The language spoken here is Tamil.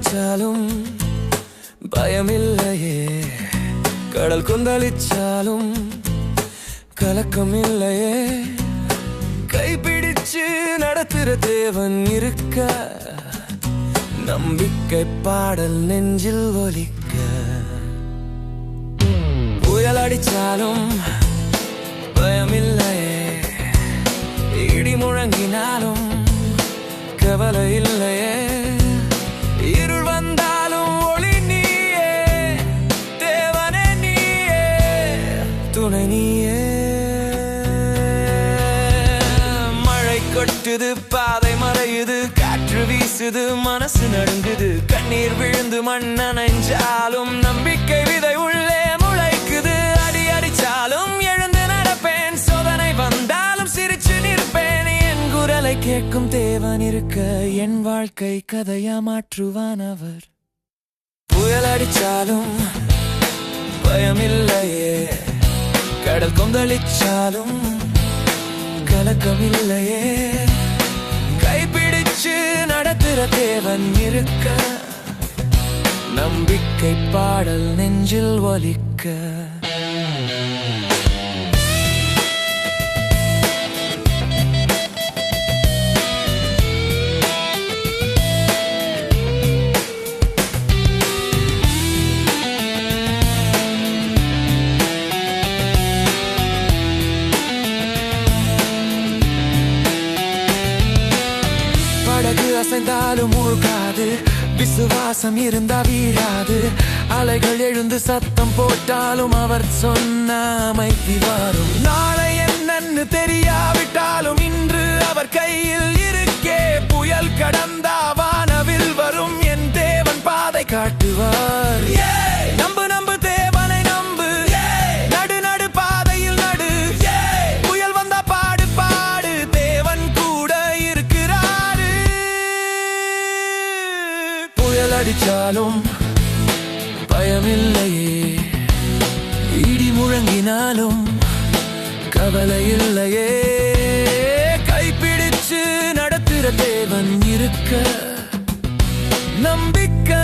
கொந்தளிச்சாலும் பயமில்லையே. கடல் கொந்தளிச்சாலும் கலக்கம் இல்லையே கைப்பிடிச்சு நடத்துற தேவன் இருக்க. நம்பிக்கை பாடல் நெஞ்சில் ஒலிக்க. புயல் அடிச்சாலும் பயமில்லையே. இடி முழங்கினாலும் கவலை இல்லையே. கொட்டுது பாதை மறையுது காற்று வீசுது மனசு நடுங்குது. கண்ணீர் விழுந்து மண்ண நெஞ்சாலும் நம்பிக்கை விதை உள்ளே முளைக்குது. அடி அடிச்சாலும் எழுந்து நடப்பேன். சோதனை வந்தாலும் சிரிச்சு நிற்பேன். என் குரலை கேட்கும் தேவன் இருக்க என் வாழ்க்கை கதையா மாற்றுவான் அவர். புயல் அடிச்சாலும் பயமில்லையே. கடல் கொந்தளிச்சாலும் கலக்கமில்லையே. வச்சு நடத்துற தேவன் இருக்க. நம்பிக்கை பாடல் நெஞ்சில் ஒலிக்க. படகு அசைந்தாலும் மூழ்காது விசுவாசம் இருந்தா வீழாது. அலைகள் எழுந்து சத்தம் போட்டாலும் அவர் சொன்ன அமைதி வரும். நாளை என்னன்னு தெரியாவிட்டாலும் இன்று அவர் கையில் இருக்கே. புயல் கடந்தா வானவில் வரும் என் தேவன் பாதை காட்டுவார். அடிச்சாலும் பயமில்லையே. இடி முழங்கினாலும் கவலை இல்லையே. கைப்பிடிச்சு நடத்துற தேவன் இருக்க. நம்பிக்கை